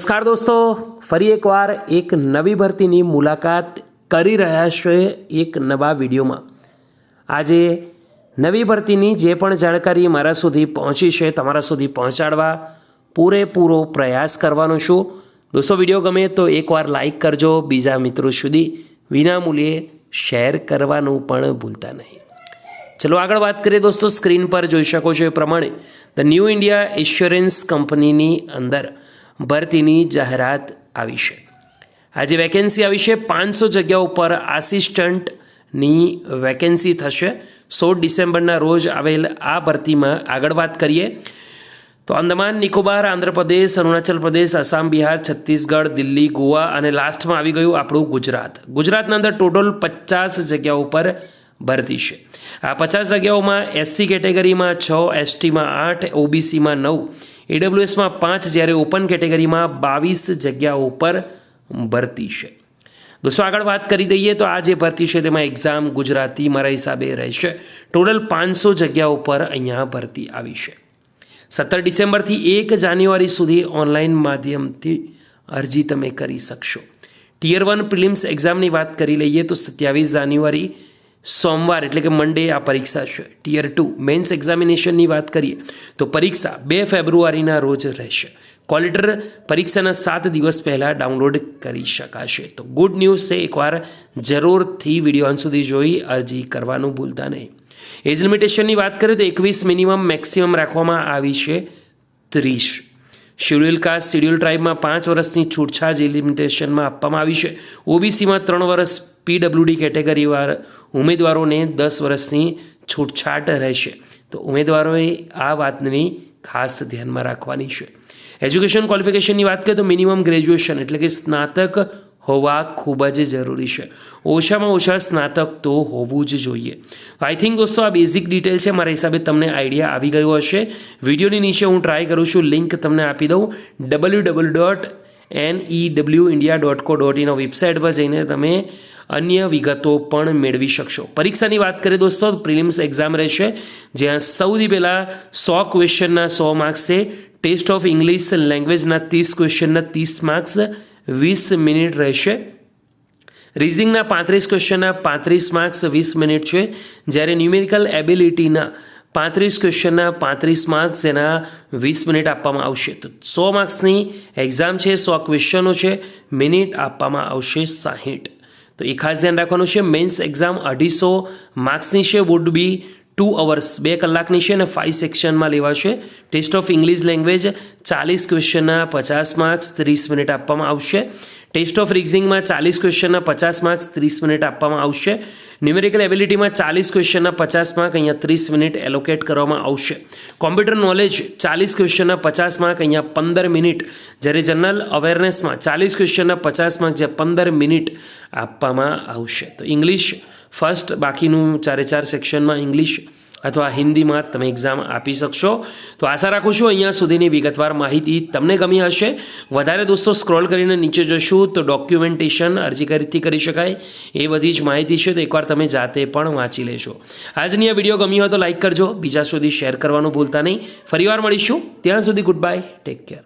નમસ્કાર દોસ્તો, ફરી એકવાર એક નવી ભરતીની મુલાકાત કરી રહ્યા છે એક નવા વિડીયોમાં. આજે નવી ભરતીની જે પણ જાણકારી મારા સુધી પહોંચી છે, તમારા સુધી પહોંચાડવા પૂરેપૂરો પ્રયાસ કરવાનો છું. દોસ્તો, વીડિયો ગમે તો એકવાર લાઇક કરજો, બીજા મિત્રો સુધી વિનામૂલ્યે શેર કરવાનું પણ ભૂલતા નહીં. ચલો આગળ વાત કરીએ દોસ્તો, સ્ક્રીન પર જોઈ શકો છો એ પ્રમાણે. ધ ન્યૂ ઇન્ડિયા ઇન્સ્યોરન્સ કંપનીની અંદર ભરતીની જાહેરાત આવી છે. આજે વેકેન્સી આવી છે. પાંચસો જગ્યા ઉપર આસિસ્ટન્ટની વેકેન્સી થશે. સોળ ડિસેમ્બરના રોજ આવેલ આ ભરતીમાં આગળ વાત કરીએ તો અંદમાન નિકોબાર, આંધ્રપ્રદેશ, અરુણાચલ પ્રદેશ, આસામ, બિહાર, છત્તીસગઢ, દિલ્હી, ગોવા અને લાસ્ટમાં આવી ગયું આપણું ગુજરાત. ગુજરાતના અંદર ટોટલ પચાસ જગ્યાઓ ઉપર ભરતી છે. આ પચાસ જગ્યાઓમાં એસસી કેટેગરીમાં છ, એસટીમાં આઠ, ઓબીસીમાં નવ ઈડબ્લ્યુએસમાં પાંચ જ્યારે ઓપન કેટેગરીમાં બાવીસ જગ્યાઓ ઉપર ભરતી છે. દોસ્તો, આગળ વાત કરી દઈએ તો આ જે ભરતી છે તેમાં એક્ઝામ ગુજરાતી મારા હિસાબે રહેશે. ટોટલ પાંચસો જગ્યાઓ પર અહીંયા ભરતી આવી છે. સત્તર ડિસેમ્બરથી એક જાન્યુઆરી સુધી ઓનલાઈન માધ્યમથી અરજી તમે કરી શકશો. ટિયર વન પ્રિલિમ્સ એક્ઝામની વાત કરી લઈએ તો સત્યાવીસ જાન્યુઆરી સોમવાર, એટલે કે મંડે આ પરીક્ષા છે. ટીયર ટુ મેન્સ એક્ઝામિનેશનની વાત કરીએ, તો પરીક્ષા બે ફેબ્રુઆરીના રોજ રહેશે. કોલિટર પરીક્ષાના સાત દિવસ પહેલાં ડાઉનલોડ કરી શકાશે. તો ગુડ ન્યૂઝ છે, એકવાર જરૂરથી વીડિયો અંત સુધી જોઈ, અરજી કરવાનું ભૂલતા નહીં. એજ લિમિટેશનની વાત કરીએ તો એકવીસ મિનિમમ મેક્સિમમ રાખવામાં આવી છે ત્રીસ. શેડ્યુલ કાસ્ટ શેડ્યુલ ટ્રાઇબમાં પાંચ વર્ષની છૂટછાટ લિમિટેશનમાં આપવામાં આવી છે. ઓબીસીમાં ત્રણ વર્ષ પીડબ્લ્યુડી કેટેગરીવાર ઉમેદવારોને દસ વર્ષની છૂટછાટ રહેશે. તો ઉમેદવારોએ આ વાતની ખાસ ધ્યાનમાં રાખવાની છે. એજ્યુકેશન ક્વોલિફિકેશનની વાત કરીએ તો મિનિમમ ગ્રેજ્યુએશન એટલે કે સ્નાતક હોવા ખૂબ જ જરૂરી છે. ઓછામાં ઓછા સ્નાતક તો હોવું જ જોઈએ. આઈ થિંક દોસ્તો, આ બેઝિક ડિટેલ છે. મારા હિસાબે તમને આઈડિયા આવી ગયો હશે. વિડીયોની નીચે હું ટ્રાય કરું છું. લિંક તમને આપી દઉં. W W dot N E W India dot co dot in website પર જઈને તમે અન્ય વિગતો પણ મેળવી શકશો. પરીક્ષાની વાત કરીએ દોસ્તો પ્રિલિમ્સ એક્ઝામ રહેશે. જ્યાં સૌથી પહેલાં સો ક્વેશ્ચનના સો માર્ક્સ છે. ટેસ્ટ ઓફ ઇંગ્લિશ લેંગ્વેજના ત્રીસ ક્વેશ્ચનના ત્રીસ માર્ક્સ વીસ મિનિટ રહેશે. રીઝિંગના પાંત્રીસ ક્વેશ્ચનના પાંત્રીસ માર્ક્સ વીસ મિનિટ છે. જ્યારે ન્યુમેરિકલ એબિલિટીના પાંત્રીસ ક્વેશ્ચનના પાંત્રીસ માર્ક્સ એના વીસ મિનિટ આપવામાં આવશે. તો સો માર્ક્સની એક્ઝામ છે, સો ક્વેશ્ચનો છે, મિનિટ આપવામાં આવશે સાહીઠ. તો એ ખાસ ધ્યાન રાખવાનું છે. મેન્સ એક્ઝામ અઢીસો માર્ક્સની છે વુડ બી ટુ અવર્સ બે કલાકની છે અને ફાઇવ સેક્શનમાં લેવાશે. ટેસ્ટ ઓફ ઇંગ્લિશ લેંગ્વેજ ચાલીસ ક્વેશ્ચનના પચાસ માર્ક્સ ત્રીસ મિનિટ આપવામાં આવશે. ટેસ્ટ ઓફ રિઝિંગમાં ચાલીસ ક્વેશ્ચનના પચાસ માર્ક્સ ત્રીસ મિનિટ આપવામાં આવશે. ન્યુમેરિકલ એબિલિટીમાં ચાલીસ ક્વેશ્ચનના પચાસ માર્ક અહીંયા ત્રીસ મિનિટ એલોકેટ કરવામાં આવશે. કોમ્પ્યુટર નોલેજ ચાલીસ ક્વેશ્ચનના પચાસ માર્ક અહીંયા પંદર મિનિટ જ્યારે જનરલ અવેરનેસમાં ચાલીસ ક્વેશ્ચનના પચાસ માર્ક જે પંદર મિનિટ આપવામાં આવશે. તો ઇંગ્લિશ ફર્સ્ટ બાકીનું ચારે ચાર સેક્શનમાં ઇંગ્લિશ અથવા હિન્દીમાં તમે એક્ઝામ આપી શકશો. તો આશા રાખું છું અહીંયા સુધીની વિગતવાર માહિતી તમને ગમી હશે. વધારે દોસ્તો સ્ક્રોલ કરીને નીચે જશું તો ડોક્યુમેન્ટેશન અરજી કરીથી કરી શકાય. એ બધી જ માહિતી છે તો એકવાર તમે જાતે પણ વાંચી લેશો આજની આ વીડિયો ગમી હોય તો લાઇક કરજો. બીજા સુધી શેર કરવાનું ભૂલતા નહીં. ફરીવાર મળીશું. ત્યાં સુધી ગુડ બાય ટેક કેર